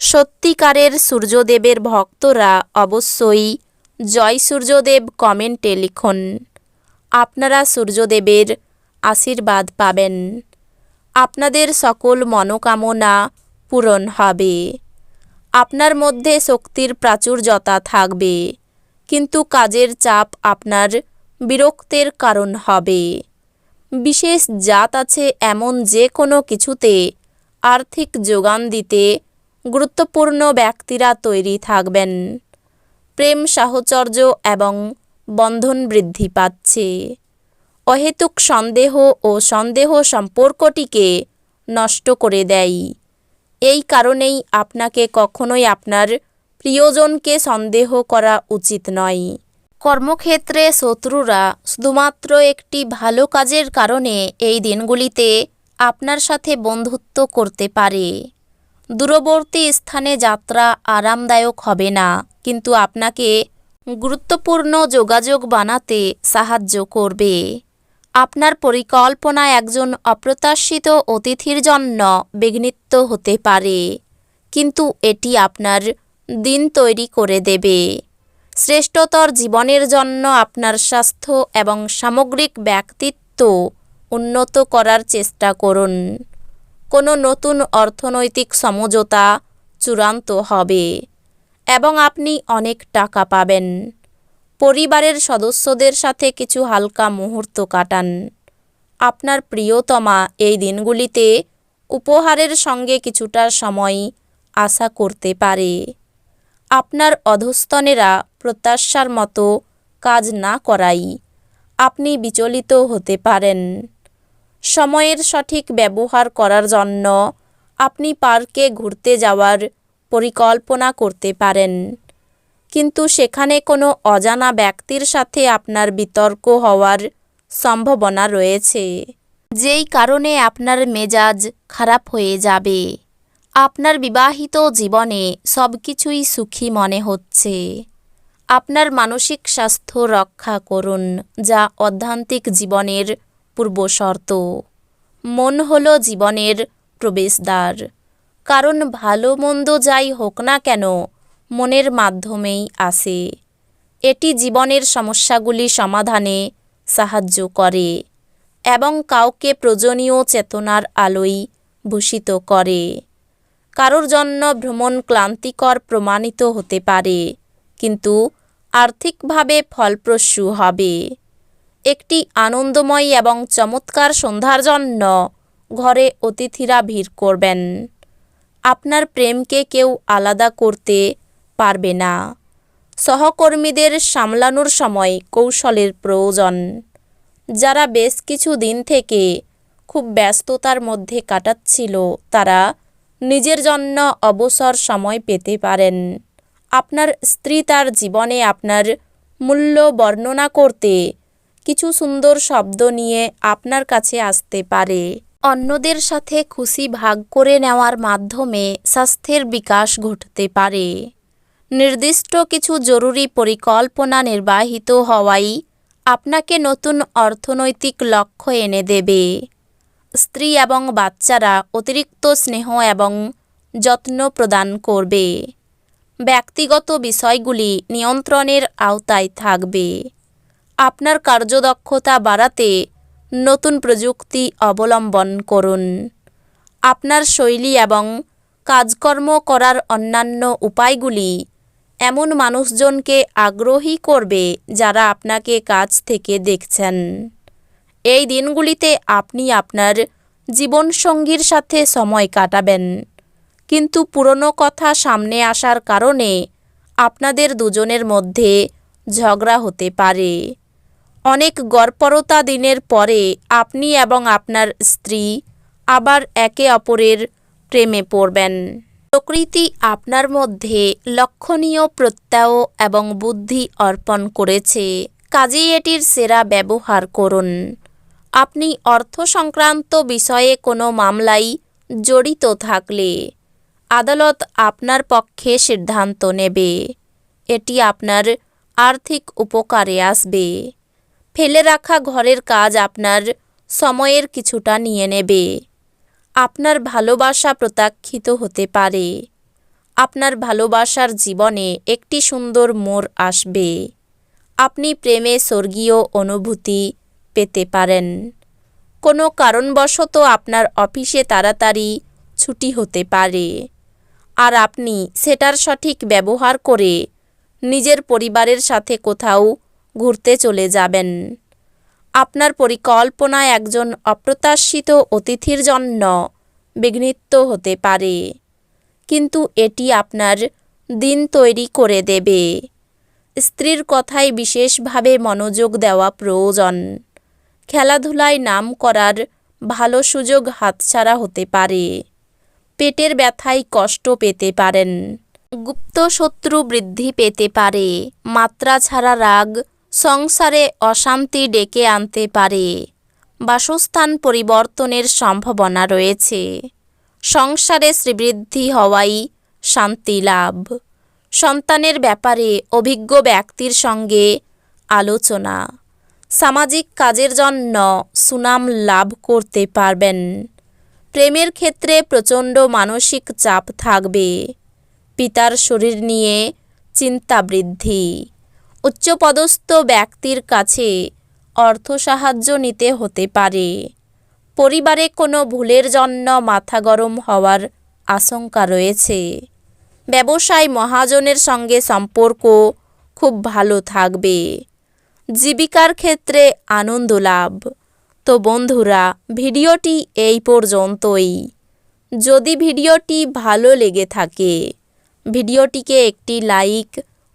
সত্যিকারের সূর্যদেবের ভক্তরা অবশ্যই জয় সূর্যদেব কমেন্টে লিখুন। আপনারা সূর্যদেবের আশীর্বাদ পাবেন। আপনাদের সকল মনোকামনা পূরণ হবে। আপনার মধ্যে শক্তির প্রাচুর্যতা থাকবে, কিন্তু কাজের চাপ আপনার বিরক্তের কারণ হবে। বিশেষ জাত আছে এমন যে কোনো কিছুতে আর্থিক যোগান দিতে গুরুত্বপূর্ণ ব্যক্তিরা তৈরি থাকবেন। প্রেম, সাহচর্য এবং বন্ধন বৃদ্ধি পাচ্ছে। অহেতুক সন্দেহ ও সন্দেহ সম্পর্কটিকে নষ্ট করে দেয়। এই কারণেই আপনাকে কখনোই আপনার প্রিয়জনকে সন্দেহ করা উচিত নয়। কর্মক্ষেত্রে শত্রুরা শুধুমাত্র একটি ভালো কাজের কারণে এই দিনগুলিতে আপনার সাথে বন্ধুত্ব করতে পারে। দূরবর্তী স্থানে যাত্রা আরামদায়ক হবে না, কিন্তু আপনাকে গুরুত্বপূর্ণ যোগাযোগ বানাতে সাহায্য করবে। আপনার পরিকল্পনা একজন অপ্রত্যাশিত অতিথির জন্য বিঘ্নিত হতে পারে, কিন্তু এটি আপনার দিন তৈরি করে দেবে। শ্রেষ্ঠতর জীবনের জন্য আপনার স্বাস্থ্য এবং সামগ্রিক ব্যক্তিত্ব উন্নত করার চেষ্টা করুন। কোনো নতুন অর্থনৈতিক সমঝোতা চূড়ান্ত হবে এবং আপনি অনেক টাকা পাবেন। পরিবারের সদস্যদের সাথে কিছু হালকা মুহূর্ত কাটান। আপনার প্রিয়তমা এই দিনগুলিতে উপহারের সঙ্গে কিছুটা সময় আশা করতে পারে। আপনার অধস্তনেরা প্রত্যাশার মতো কাজ না করাই আপনি বিচলিত হতে পারেন। সময়ের সঠিক ব্যবহার করার জন্য আপনি পার্কে ঘুরতে যাওয়ার পরিকল্পনা করতে পারেন। কিন্তু সেখানে কোনো অজানা ব্যক্তির সাথে আপনার বিতর্ক হওয়ার সম্ভাবনা রয়েছে। যেই কারণে আপনার মেজাজ খারাপ হয়ে যাবে। আপনার বিবাহিত জীবনে সব কিছুই সুখী মনে হচ্ছে। আপনার মানসিক স্বাস্থ্য রক্ষা করুন, যা অধ্যান্তিক জীবনের পূর্বশর্ত মন হল জীবনের প্রবেশদ্বার। কারণ ভালো মন্দ যাই হোক না কেন, মনের মাধ্যমেই আসে। এটি জীবনের সমস্যাগুলি সমাধানে সাহায্য করে এবং কাউকে প্রয়োজনীয় চেতনার আলোয় ভূষিত করে। কারোর জন্য ভ্রমণ ক্লান্তিকর প্রমাণিত হতে পারে, কিন্তু আর্থিকভাবে ফলপ্রসূ হবে। একটি আনন্দময় এবং চমৎকার সন্ধ্যার জন্য ঘরে অতিথিরা ভিড় করবেন। আপনার প্রেমকে কেউ আলাদা করতে পারবে না। সহকর্মীদের সামলানোর সময় কৌশলের প্রয়োজন। যারা বেশ কিছু দিন থেকে খুব ব্যস্ততার মধ্যে কাটাচ্ছিল, তারা নিজের জন্য অবসর সময় পেতে পারেন। আপনার স্ত্রী তার জীবনে আপনার মূল্য বর্ণনা করতে কিছু সুন্দর শব্দ নিয়ে আপনার কাছে আসতে পারে। অন্যদের সাথে খুশি ভাগ করে নেওয়ার মাধ্যমে স্বাস্থ্যের বিকাশ ঘটতে পারে। নির্দিষ্ট কিছু জরুরি পরিকল্পনা নির্বাহিত হওয়াই আপনাকে নতুন অর্থনৈতিক লক্ষ্য এনে দেবে। স্ত্রী এবং বাচ্চারা অতিরিক্ত স্নেহ এবং যত্ন প্রদান করবে। ব্যক্তিগত বিষয়গুলি নিয়ন্ত্রণের আওতায় থাকবে। আপনার কার্যদক্ষতা বাড়াতে নতুন প্রযুক্তি অবলম্বন করুন। আপনার শৈলী এবং কাজকর্ম করার অন্যান্য উপায়গুলি এমন মানুষজনকে আগ্রহী করবে যারা আপনাকে কাছ থেকে দেখছেন। এই দিনগুলিতে আপনি আপনার জীবনসঙ্গীর সাথে সময় কাটাবেন। কিন্তু পুরনো কথা সামনে আসার কারণে আপনাদের দুজনের মধ্যে ঝগড়া হতে পারে। অনেক গড়পরতা দিনের পরে আপনি এবং আপনার স্ত্রী আবার একে অপরের প্রেমে পড়বেন। প্রকৃতি আপনার মধ্যে লক্ষণীয় প্রত্যয় এবং বুদ্ধি অর্পণ করেছে। কাজেই এটির সেরা ব্যবহার করুন। আপনি অর্থ সংক্রান্ত বিষয়ে কোনো মামলায় জড়িত থাকলে আদালত আপনার পক্ষে সিদ্ধান্ত নেবে। এটি আপনার আর্থিক উপকারে আসবে। ফেলে রাখা ঘরের কাজ আপনার সময়ের কিছুটা নিয়ে নেবে। আপনার ভালোবাসা প্রত্যাখ্যিত হতে পারে। আপনার ভালোবাসার জীবনে একটি সুন্দর মোড় আসবে। আপনি প্রেমে স্বর্গীয় অনুভূতি পেতে পারেন। কোনো কারণবশত আপনার অফিসে তাড়াতাড়ি ছুটি হতে পারে। আর আপনি সেটার সঠিক ব্যবহার করে নিজের পরিবারের সাথে কোথাও ঘুরতে চলে যাবেন। আপনার পরিকল্পনায় একজন অপ্রত্যাশিত অতিথির জন্য বিঘ্নিত হতে পারে, কিন্তু এটি আপনার দিন তৈরি করে দেবে। স্ত্রীর কথায় বিশেষভাবে মনোযোগ দেওয়া প্রয়োজন। খেলাধুলায় নাম করার ভালো সুযোগ হাতছাড়া হতে পারে। পেটের ব্যথায় কষ্ট পেতে পারেন। গুপ্ত শত্রু বৃদ্ধি পেতে পারে। মাত্রা ছাড়া রাগ সংসারে অশান্তি ডেকে আনতে পারে। বাসস্থান পরিবর্তনের সম্ভাবনা রয়েছে। সংসারে শ্রীবৃদ্ধি হওয়াই শান্তি লাভ। সন্তানের ব্যাপারে অভিজ্ঞ ব্যক্তির সঙ্গে আলোচনা। সামাজিক কাজের জন্য সুনাম লাভ করতে পারবেন। প্রেমের ক্ষেত্রে প্রচণ্ড মানসিক চাপ থাকবে। পিতার শরীর নিয়ে চিন্তা বৃদ্ধি। উচ্চপদস্থ ব্যক্তির কাছে অর্থ সাহায্য নিতে হতে পারে। পরিবারে কোনো ভুলের জন্য মাথা গরম হওয়ার আশঙ্কা রয়েছে। ব্যবসায় মহাজনের সঙ্গে সম্পর্ক খুব ভালো থাকবে। জীবিকার ক্ষেত্রে আনন্দ লাভ। তো বন্ধুরা, ভিডিওটি এই পর্যন্তই। যদি ভিডিওটি ভালো লেগে থাকে, ভিডিওটিকে একটি লাইক